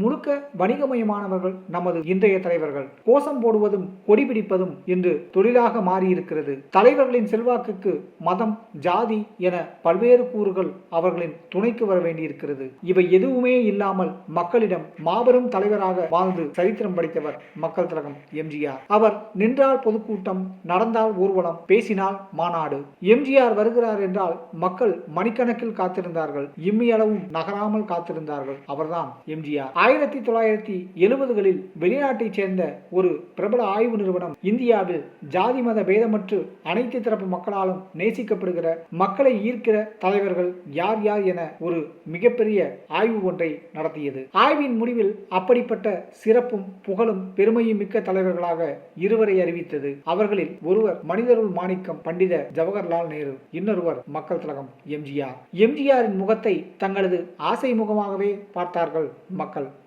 முழுக்க வணிகமயமானவர்கள் நமது இன்றைய தலைவர்கள். கோஷம் போடுவதும் கொடி பிடிப்பதும் இன்று தொழிலாக மாறியிருக்கிறது. தலைவர்களின் செல்வாக்குக்கு மதம் ஜாதி என பல்வேறு கூறுகள் அவர்களின் துணைக்கு வர வேண்டியிருக்கிறது. இவை எதுவுமே இல்லாமல் மக்களிடம் மாபெரும் தலைவராக வாழ்ந்து சரித்திரம் படைத்தவர் மக்கள் திலகம் எம்ஜிஆர். அவர் நின்றால் பொதுக்கூட்டம் நடந்தால் ஊர்வலம் பேசினால் மாநாடு. எம்ஜிஆர் வருகிறார் என்றால் மக்கள் மணிக்கணக்கில் காத்திருந்தார்கள். இம்மியளவும் நகராமல் காத்திருந்தார்கள். அவர்தான் எம்ஜிஆர். ஆயிரத்தி தொள்ளாயிரத்தி எழுபதுகளில் வெளிநாட்டைச் சேர்ந்த ஒரு பிரபல ஆய்வு நிறுவனம் இந்தியாவில் ஜாதி மத பேதமற்று அனைத்து தரப்பு மக்களாலும் நேசிக்கப்படுகிற மக்களை ஈர்க்கிற தலைவர்கள் யார் யார் என ஒரு மிகப்பெரிய ஆய்வு ஒன்றை நடத்தியது. ஆய்வின் முடிவில் அப்படிப்பட்ட சிறப்பும் புகழும் பெருமையும் மிக்க தலைவர்களாக இருவரை அறிவித்தது. அவர்களில் ஒருவர் மனிதருள் மாணிக்கம் பண்டித ஜவஹர்லால் நேரு இன்னொருவர் மக்கள் திலகம் எம்ஜிஆர். எம்ஜிஆரின் முகத்தை தங்களது ஆசை முகமாகவே பார்த்தார்கள் மக்கள்.